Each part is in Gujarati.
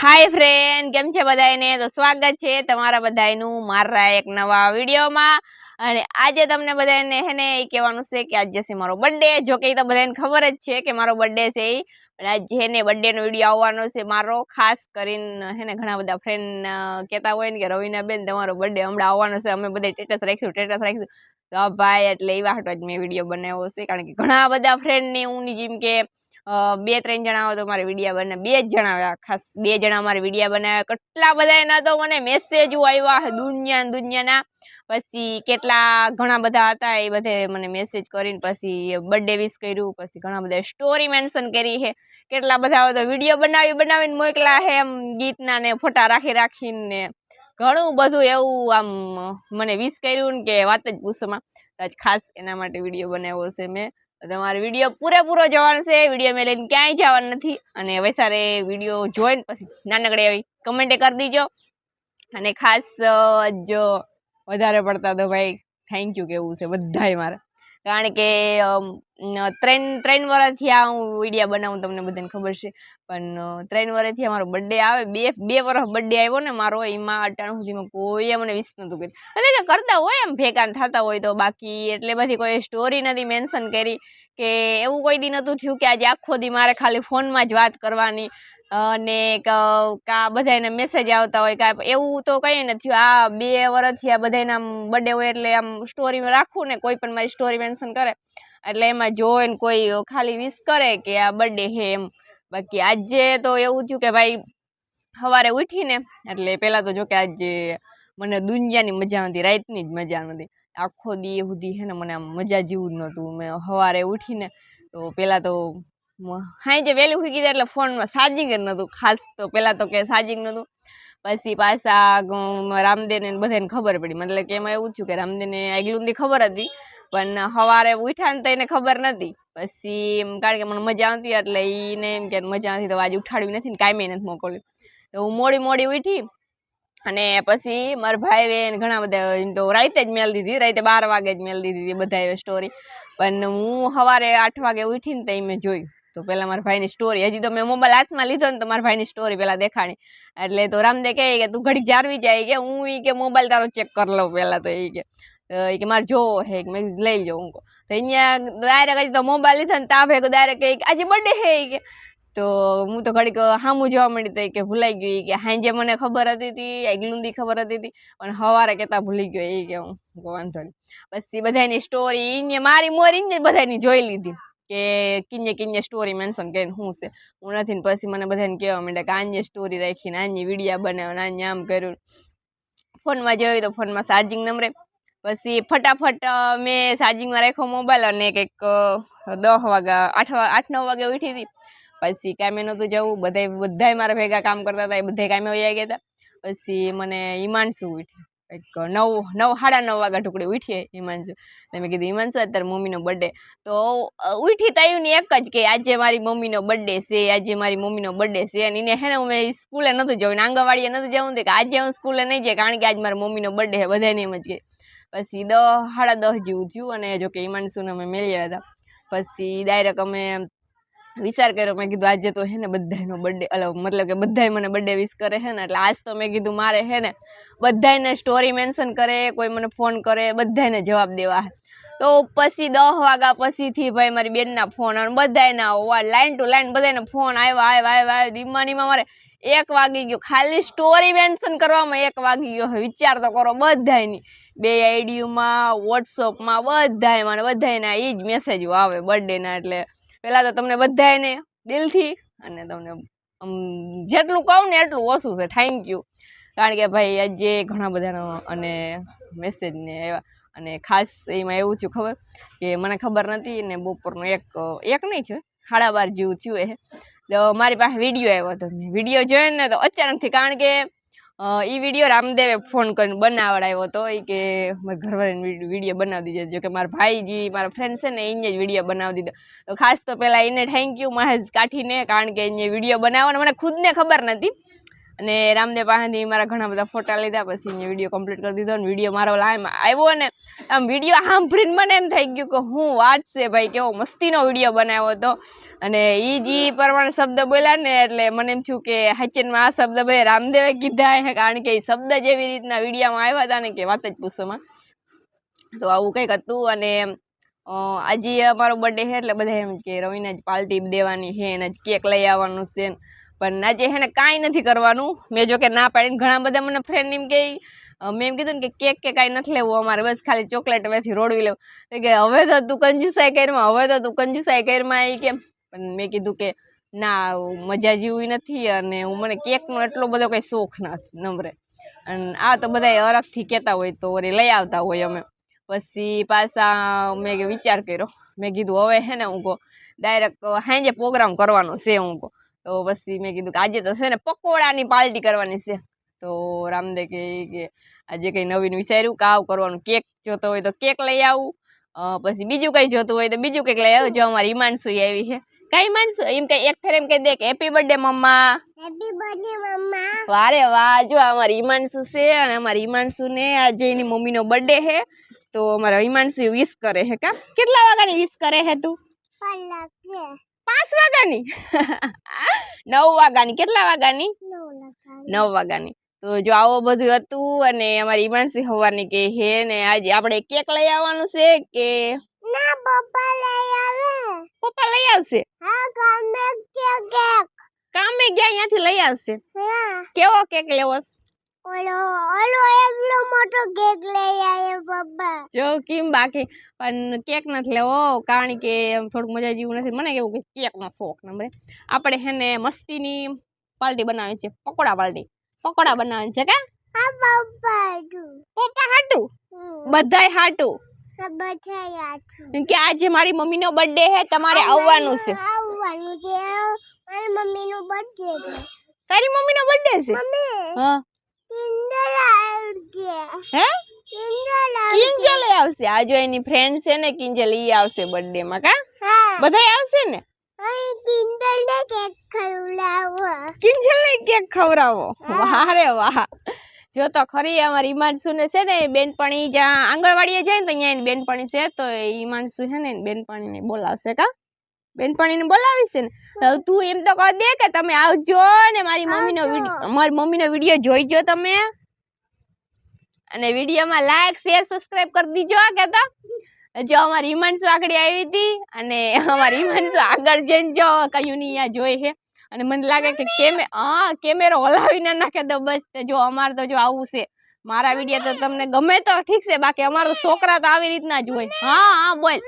હાય ફ્રેન્ડ કેમ છે બધાને તો સ્વાગત છે તમારા બધાનું મારા એક નવા વિડીયોમાં. અને આજે તમને બધાને હે ને એ કહેવાનું છે કે આજે છે મારો બર્થડે જો કે તો બધાને ખબર જ છે કે મારો બર્થડે છે એ પણ આજે હે ને બર્થડેનો વીડિયો આવવાનો છે મારો. ખાસ કરીને હે ને ઘણા બધા ફ્રેન્ડ કહેતા હોય ને કે રવિના બેન તમારો બર્થડે હમણાં આવવાનો છે. અમે બધા સ્ટેટસ રાખીશું સ્ટેટસ રાખીશું. તો ભાઈ એટલે એવા હાટો જ મેં વીડિયો બનાવ્યો છે. કારણ કે ઘણા બધા ફ્રેન્ડ ને હું જેમ કે બે ત્રણ જણા તો મારે વિડીયા બને, બે જ જણા આવ્યા ખાસ બે જણા મારે વિડીયા બનાવ્યા. કેટલા બધા એના તો મને મેસેજો આવ્યા દુનિયા દુનિયાના. પછી કેટલા ઘણા બધા હતા એ બધે મને મેસેજ કરીને પછી બર્થડે વિશ કર્યું, પછી ઘણા બધા સ્ટોરી મેન્શન કરી છે કેટલા બધા તો વીડિયો બનાવી બનાવીને મોકલા હે એમ ગીતના ને ફોટા રાખી રાખીને ઘણું બધું એવું આમ મને વિશ કર્યું ને કે વાત જ પૂછોમાં ખાસ એના માટે વીડિયો બનાવ્યો છે મેં. તમારે વીડિયો પૂરેપૂરો જોવાનો છે. વીડિયો મેં લઈને ક્યાંય જવાનું નથી. અને વૈસારે વીડિયો જોઈને પછી નાનકડી એવી કમેન્ટે કરી દીજો. અને ખાસ જો વધારે પડતા તો ભાઈ થેન્ક યુ કેવું છે બધાય મારે. કારણ કે ત્રણ ત્રણ વર્ષથી આ હું વિડીયા બનાવું તમને બધાને ખબર છે. પણ ત્રણ વર્ષથી અમારો બર્થડે આવે, બે બે વર્ષ બર્થડે આવ્યો ને મારો, એમાં અટાણું સુધીમાં કોઈએ મને વિશ નહોતું કર્યું. એટલે કે કરતા હોય એમ, ભેગા થતા હોય તો બાકી એટલે બધી કોઈ સ્ટોરી નથી મેન્શન કરી કે એવું કોઈ દી નહોતું થયું કે આજે આખો દી મારે ખાલી ફોનમાં જ વાત કરવાની. અને ક- બધાને મેસેજ આવતા હોય, કાંઈ એવું તો કંઈ નથી આ બે વર્ષથી આ બધાના બર્થડે હોય એટલે આમ સ્ટોરીમાં રાખું ને કોઈ પણ મારી સ્ટોરી મેન્શન કરે. એટલે એમાં જોઈને કોઈ ખાલી વિશ કરે કે આ બર્થડે હે એમ. બાકી આજે તો એવું થયું કે ભાઈ સવારે ઉઠીને, એટલે પહેલાં તો જો કે આજે મને દુનિયાની મજા નથી, રાતની જ મજા નથી. આખો દી સુધી છે ને મને આમ મજા જેવું જ નહોતું. મેં સવારે ઉઠીને તો પહેલાં તો સાંજે વહેલી ઉઠી ગઈ એટલે ફોનમાં ચાર્જિંગ જ નહોતું. ખાસ તો પહેલાં તો કે ચાર્જિંગ નહોતું. પછી પાછા રામદેવને બધાને ખબર પડી. મતલબ કે એમાં એવું થયું કે રામદેવને આગલું સુધી ખબર હતી. પણ સવારે ઉઠ્યા ને તો એને ખબર નથી પછી કારણ કે મને મજા આવતી એટલે એને એમ કે મજા નથી તો આજે ઉઠાડવી નથી ને કાંઈ નથી મોકલ્યું. તો હું મોડી મોડી ઉઠી અને પછી મારા ભાઈ ઘણા બધા તો રાતે જ મેલ દીધી રાતે બાર વાગે જ મેલ દીધી બધાએ સ્ટોરી પણ હું સવારે આઠ વાગે ઉઠીને તો મેં જોયું. તો પહેલાં મારા ભાઈની સ્ટોરી હજી તો મેં મોબાઈલ હાથમાં લીધો ને તો મારા ભાઈની સ્ટોરી પહેલાં દેખાણી. એટલે તો રામદે કહે કે તું ઘડીક જાળવી જાય કે હું ઈ કે મોબાઈલ તારો ચેક કરી લઉં પહેલાં તો એ કે. કે મારે જોવો હે કે મેં લઈ જાઉં હું. તો અહીંયા ડાયરેક્ટ તો મોબાઈલ લીધો ને તા ભેગો ડાયરેક્ટ કહે કે આજે બર્થડે હે કે. તો હું તો ઘડીક હામું જોવા મળી હતી કે ભૂલાઈ ગયું કે. હાંજે મને ખબર હતી તી આગલુંદી ખબર હતી હતી અને સવારે કહેતા ભૂલી ગયો એ કે હું વાંધો નહીં. પછી બધાની સ્ટોરી ઈને મારી મોરી બધાની જોઈ લીધી. કે કિન્ને કિન્ને સ્ટોરી મેન્શન કરીને શું છે. હું નથી ને પછી મને બધાને કહેવા માંડ્યા કે આની સ્ટોરી રાખીને, આની વિડીયા બનાવ્યો આની આમ કર્યું. ફોનમાં જોયું તો ફોનમાં ચાર્જિંગ નંબરે પછી ફટાફટ અ, મેં ચાર્જિંગમાં રાખ્યો મોબાઈલ અને કંઈક અ, દસ વાગ્યા આઠ વા- આઠ નવ વાગે ઉઠી હતી. પછી કામે નહોતું જવું બધાય બધાય મારા ભેગા કામ કરતા હતા એ બધાય કામે વયા ગયા હતા. પછી મને હિમાંશુ ઉઠી કંઈક નવ નવ સાડા નવ વાગ્યા ટુકડી ઉઠીએ હિમાંશુ. એટલે મેં કીધું હિમાંશુ અત્યારે મમ્મીનો બર્થડે તો અ, ઉઠી તયું ને એક જ કે આજે મારી મમ્મીનો બર્થડે છે આજે મારી મમ્મીનો બર્થડે છે. અને એને હે ને મેં સ્કૂલે નહોતું જવું ને આંગણવાડીએ નહોતું જવું ને કે આજે હું સ્કૂલે નહીં જાય કારણ કે આજ મારી મમ્મીનો બર્થડે છે બધાને એમ જ કે. પછી દસ સાડા દસ જેવું થયું અને જો કે હિમાંશુને અમે મેળ્યા હતા પછી ડાયરેક્ટ અમે વિચાર કર્યો, મેં કીધું આજે તો હે ને બધાનો બર્થડે મતલબ કે બધાય મને બર્થડે વિશ કરે છે ને, એટલે આજ તો મેં કીધું મારે હે ને બધાયને સ્ટોરી મેન્શન કરે, કોઈ મને ફોન કરે, બધાયને જવાબ દેવા. તો પછી દસ વાગ્યા પછીથી ભાઈ મારી બેનના ફોન અને હોવા લાઈન ટુ લાઈન બધાયના ફોન આવ્યા આવ્યા આવ્યા આવ્યા. દિમાનીમાં મારે એક વાગી ગયો. ખાલી સ્ટોરી મેન્શન કરવામાં એક વાગી ગયો. વિચાર તો કરો બધાની બે આઈડીયુમાં વોટ્સઅપમાં બધાય મને બધાયના એ જ મેસેજો આવે બર્થડેના એટલે. પહેલાં તો તમને બધાયને દિલથી અને તમને જેટલું કહું ને એટલું ઓછું છે. થેન્ક યુ કારણ કે ભાઈ આજે ઘણા બધાનો અને મેસેજને આવ્યા. અને ખાસ એમાં એવું થયું ખબર કે મને ખબર નથી ને બપોરનું એક એક નહીં છે સાડા બાર જેવું થયું એ. તો મારી પાસે વીડિયો આવ્યો હતો. મેં વીડિયો જોયો ને તો અચાનકથી કારણ કે એ વીડિયો રામદેવે ફોન કરીને બનાવડાવ્યો હતો. એ કે મારા ઘરવાળાને વીડિયો બનાવી દીધો. જો કે મારા ભાઈજી, મારા ફ્રેન્ડ છે ને એને જ વીડિયો બનાવી દીધો. તો ખાસ તો પહેલાં એને થેન્ક યુ મહેશ કાઠીને, કારણ કે એને વીડિયો બનાવવાનો મને ખુદને ખબર નથી અને રામદેવ પાસેથી મારા ઘણા બધા ફોટા લીધા, પછી મેં વીડિયો કમ્પ્લીટ કરી દીધો અને વીડિયો મારો આવ્યો ને આમ વીડિયો સાંભળીને મને એમ થઈ ગયું કે હું વાત છે ભાઈ, કેવો મસ્તીનો વીડિયો બનાવ્યો હતો અને એ જે પ્રમાણે શબ્દ બોલ્યા ને એટલે મને એમ થયું કે હાચનમાં આ શબ્દ ભાઈ રામદેવે કીધા છે કારણ કે એ શબ્દ જેવી રીતના વિડીયામાં આવ્યા હતા ને કે વાત જ પૂછોમાં તો આવું કંઈક હતું અને આજે અમારો બર્થડે છે એટલે બધા એમ કે રવિને જ પાર્ટી દેવાની છે અને કેક લઈ આવવાનું છે. પણ આજે હેને કાંઈ નથી કરવાનું. મેં જો કે ના પાડીને ઘણા બધા મને ફ્રેન્ડ એમ કે મેં એમ કીધું ને કે કેક કે કાંઈ નથી લેવું અમારે, બસ ખાલી ચોકલેટ હવેથી રોડવી લેવું. તો કે, હવે તો તું કંજુસાઈ કરમાં, હવે તો તું કંજુસાઈ કરમાં. એ કેમ પણ મેં કીધું કે, ના મજા જેવી નથી અને હું મને કેકનો એટલો બધો કંઈ શોખ નથી નમરે. અને આ તો બધા અરગથી કહેતા હોય તો વળી લઈ આવતા હોય અમે. પછી પાછા મેં વિચાર કર્યો. મેં કીધું, હવે હે ને હું કહું ડાયરેક્ટ સાંજે પ્રોગ્રામ કરવાનો છે હું કહું તો પછી મેં કીધું કે આજે તો છે ને પકોડાની પાર્ટી કરવાની છે. તો રામદે કે કે આજે કંઈ નવીન વિચાર્યું કે આવું કરવાનું. કેક જોતો હોય તો કેક લઈ આવું. પછી બીજું કંઈ જોતું હોય તો બીજું કંઈક લઈ આવું. જો અમારી હિમાંશુ આવી છે. કઈ હિમાંશુ એમ કે એક ફેર એમ કહી દે કે happy birthday mamma happy birthday mamma વારે વાહ જો અમારી હિમાંશુ છે અને અમારી હિમાંશુ ને આજે એની મમ્મીનો બર્થડે છે તો અમારા હિમાંશુ વિશ કરે છે કા? કેટલા વાગ્યાની વિશ કરે છે તું? પાંચ વાગ્યાની? નવ વાગ્યાની. કેટલા વાગ્યાની? નવ વાગ્યાની. તો જો આવો બધું હતું અને અમારી હિમાંશુ હોવાની કે હે ને આજે આપણે કેક લઈ આવવાનું છે કે? ના પપ્પા લઈ આવે. પપ્પા લઈ આવશે? હા કામે કેક. કામે ગયા અહીંયાથી લઈ આવશે? કેવો કેક લેવો? ઓલો ઓલો એકલો મોટો કેક લઈ આવે પપ્પા જો કેમ બાકી? પણ કેક નથી લેવો કારણ કે થોડુંક મજા જેવું નથી. મને કેવું કે કેકનો શોખ નંબરે આપણે હે ને મસ્તીની પાલટી બનાવી છે. પકોડા પાલટી. પકોડા બનાવી છે કે? પપ્પા હાટું. બધાય હાટું? કે આજે મારી મમ્મીનો બર્થડે છે તમારે આવવાનું છે. આવવાનું છે. મારી મમ્મીનો બર્થડે છે. તારી મમ્મીનો બર્થડે છે? હા. હે? કિંજલ આવશે. આજો એની ફ્રેન્ડ છે ને કિંજલ ઈ આવશે બર્થડે માં કા? હા. બધાય આવશે ને? કિંડર ને કેક ખવડાવો. કિંજલ ને કેક ખવડાવો? વાહ રે વાહ. જો તો ખરી અમારી ઈમાનસુ ને છે ને બેનપણી જ્યાં આંગણવાડીએ જાય ને તો અહીંયા એની બેનપણી છે તો એ ઈમાનસુ છે ને બેનપણી બેનપણીને બોલાવશે કા? બેનપણીને બોલાવીશ ને? તું એમ તો કહી દે કે તમે આવજો ને મારી મમ્મીનો મારી મમ્મીનો વીડિયો જોઈજો તમે. અને વિડીયોમાં લાઈક શેર સબસ્ક્રાઇબ કરી દીજો આ કહેતા જો અમારી હિમાંશુ આગળ આવી હતી અને અમારી હિમાંશુ આગળ જઈને જો કયું નહીં અહીંયા જોઈ છે. અને મને લાગે કે કેમે, હા, કેમેરો હલાવીને નાખે તો બસ જો અમારે તો જો આવું છે. મારા વીડિયો તો તમને ગમે તો ઠીક છે, બાકી અમારા તો છોકરા તો આવી રીતના જ હોય. હા હા, બોલ.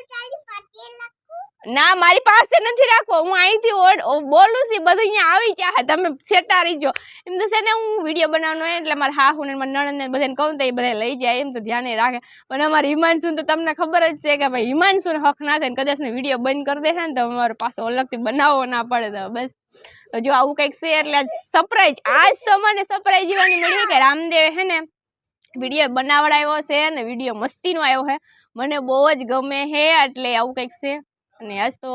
ના, મારી પાસે નથી રાખો. હું અહીંથી બોલું છું બધું અહીંયા આવી ચાહે તમે સેટા રહીજો એમ તો છે ને, હું વીડિયો બનાવવાનો એટલે મારા હાહુ ને મારા નણંદને બધાને કહું તો એ બધા લઈ જાય. એમ તો ધ્યાને રાખે. પણ અમારે હિમાંશુને તો તમને ખબર જ છે કે ભાઈ હિમાંશુને હક ના થાય ને કદાચ ને વીડિયો બંધ કરી દેશે ને તો અમારો પાછો અલગથી બનાવવો ના પડે તો બસ. તો જો આવું કંઈક છે એટલે સરપ્રાઈઝ આજ તો મને સરપ્રાઈઝ જોવાની મળી કે રામદેવ હે ને વીડિયો બનાવડાવ્યો છે અને વીડિયો મસ્તીનો આવ્યો છે. મને બહુ જ ગમે છે એટલે આવું કંઈક છે. અને આજ તો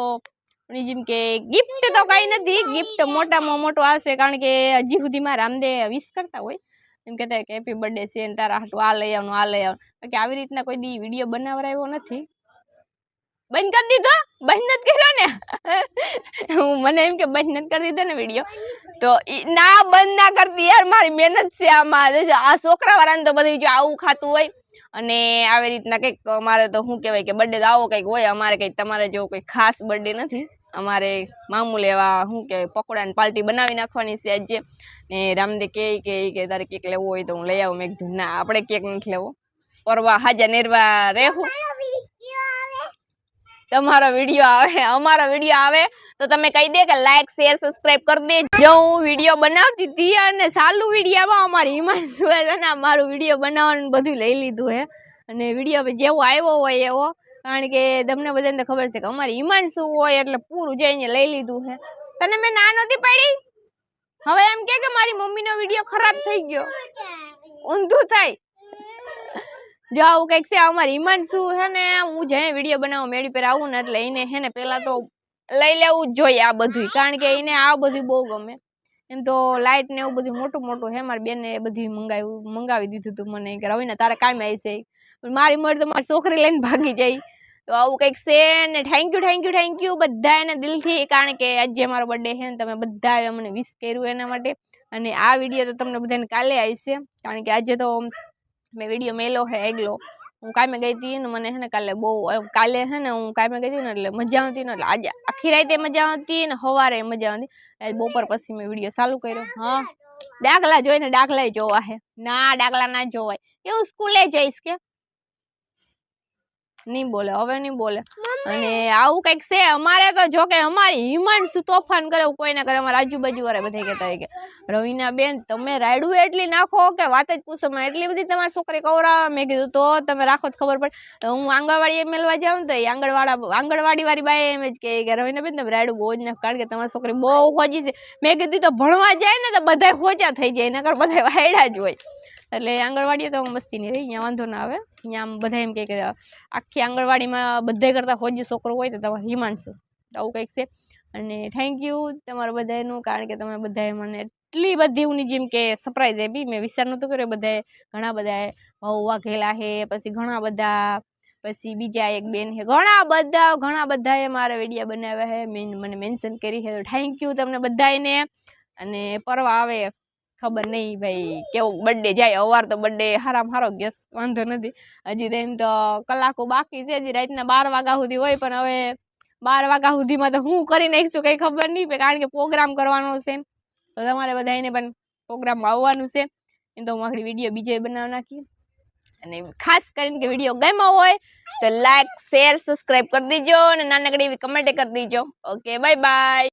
જેમ કે ગિફ્ટ તો કાંઈ નથી ગિફ્ટ મોટામાં મોટો આવશે કારણ કે હજી સુધીમાં રામદેવ વિશ કરતા હોય. એમ કહેતા કે હેપી બર્થડે છે ને તારા હાટું આ લઈ આવવાનું આ લઈ આવવાનું કે આવી રીતના કોઈ દી વીડિયો બનાવરાયો નથી. બંધ કરી દીધો? બંધ નથી કર્યો ને? હું મને એમ કે બંધ નથી કરી દીધો ને વીડિયો તો ના બંધ ના કરતી યાર, મારી મહેનત છે આમાં. આ છોકરા વાળાને તો બધું જો આવું ખાતું હોય. અને આવી રીતના કંઈક અમારે તો શું કહેવાય કે બર્થડે તો આવો કંઈક હોય, અમારે કંઈક તમારે જેવો કોઈ ખાસ બર્થડે નથી. અમારે મામૂલી એવા શું કહેવાય, પકોડાની પાર્ટી બનાવી નાખવાની છે આજે. ને રામદેવ કે ઈ કે તારે કેક લેવો હોય તો હું લઈ આવું. મેં કીધું, ના, આપણે કેક નથી લેવો. પરવા હાજા નિર્વા રહેવું. તમારો વીડિયો આવે, અમારો વીડિયો આવે, તો તમે કહી દે કે લાઈક શેર સબસ્ક્રાઇબ કરી દે જો હું વીડિયો બનાવતી હતી અને સાલું વિડીયોમાં અમારી હિમાંશુએ છે ને મારું વીડિયો બનાવવાનું બધું લઈ લીધું હે. અને વીડિયો જેવો આવ્યો હોય એવો, કારણ કે તમને બધાને તો ખબર છે કે અમારી હિમાંશુ હોય એટલે પૂરું જઈને લઈ લીધું હે. તને મેં ના નહોતી પાડી? હવે એમ કે કે મારી મમ્મીનો વીડિયો ખરાબ થઈ ગયો. ઊંધું થાય. જો આવું કંઈક છે, અમારી શું છે ને, હું જ્યારે વીડિયો બનાવું મેળી પર આવું ને એટલે એને છે ને પેલા તો લઈ લેવું જ જોઈએ આ બધું કારણ કે એને આ બધું બહુ ગમે. એમ તો લાઇટ ને એવું બધું મોટું મોટું હે મારી બેને બધું મંગાવ્યું, મંગાવી દીધું તું મને. કે રવિના, તારે કામ આવશે પણ મારી મરદ તો મારી છોકરી લઈને ભાગી જાય. તો આવું કંઈક છે ને thank you thank you thank you બધાને દિલથી. કારણ કે આજે મારો બર્થડે છે ને, તમે બધાએ મને વિશ કર્યું એના માટે. અને આ વીડિયો તો તમને બધાને કાલે આવશે કારણ કે આજે તો મેં વીડિયો મેલો હે એકલો. હું કામે ગઈ હતી ને મને હે ને કાલે બહુ કાલે હે ને હું કામે ગઈ હતી ને એટલે મજા આવતી ને એટલે આજે આખી રાતે મજા આવતી ને સવારે મજા આવતી. બપોર પછી મેં વીડિયો ચાલુ કર્યો. હા. દાખલા જોઈને દાખલા જોવા હે. ના, ડાકલા ના જોવાય. એવું સ્કૂલે જઈશ કે? નહીં બોલે હવે નહીં બોલે. અને આવું કંઈક છે અમારે તો જો કે અમારી હિમાંશુ તોફાન કરે એવું કોઈ કરે અમારા આજુબાજુ વાળા બધા કહેતા હોય કે રવિના બેન તમે રાયડું એટલી નાખો કે વાત જ પૂછો માં એટલી બધી તમારી છોકરી કવરાવે. મેં કીધું તો તમે રાખો તો ખબર પડે. હું આંગણવાડીએ મેળવા જાઉં ને તો એ આંગણવાડા આંગણવાડી વાળી બાઈ એમ જ કહે કે રવિના બેન તમે રાયડું બહુ જ નાખો કારણ કે તમારી છોકરી બહુ હોજી છે. મેં કીધું તો ભણવા જાય ને તો બધા ખોજા થઈ જાય નકર બધા વાયડા જ હોય. એટલે આંગણવાડીએ તો મસ્તી નહીં રહી, અહીંયા વાંધો ના આવે. અહીંયા આમ બધા એમ કહે કે આખી આંગણવાડીમાં બધા કરતાં હોજી છોકરો હોય તો તમારે હિમાંશુ આવું કંઈક છે. અને થેન્ક યુ તમારા બધાનું કારણ કે તમે બધાએ મને એટલી બધી ઉની જેમ કે સરપ્રાઈઝ આપી. મેં વિચાર નહોતું કર્યો, બધાએ ઘણા બધાએ ભાવ વાઘેલા છે પછી ઘણા બધા, પછી બીજા એક બેન છે ઘણા બધા, ઘણા બધાએ મારા વિડીયા બનાવ્યા છે મેન મને મેન્શન કરી છે તો થેન્ક યુ તમને બધાને અને પરવા આવે. ખબર નહીં ભાઈ, કેવો બર્થડે જાય અવાર તો બર્થડે હારામ હારો ગેસ વાંધો નથી. હજી તો એમ તો કલાકો બાકી છે, હજી રાતના બાર વાગ્યા સુધી હોય, પણ હવે બાર વાગ્યા સુધીમાં તો હું કરી નાખીશું, કંઈ ખબર નહીં કારણ કે પ્રોગ્રામ કરવાનો છે તો તમારે બધાને પણ પ્રોગ્રામમાં આવવાનું છે. એમ તો હું આખરી વીડિયો બીજે બનાવી નાખી અને ખાસ કરીને કે વીડિયો ગમ્યો હોય, તો લાઈક શેર સબસ્ક્રાઈબ કરી દીજો, અને નાનકડી એવી કમેન્ટ કરી દીજો. Okay bye bye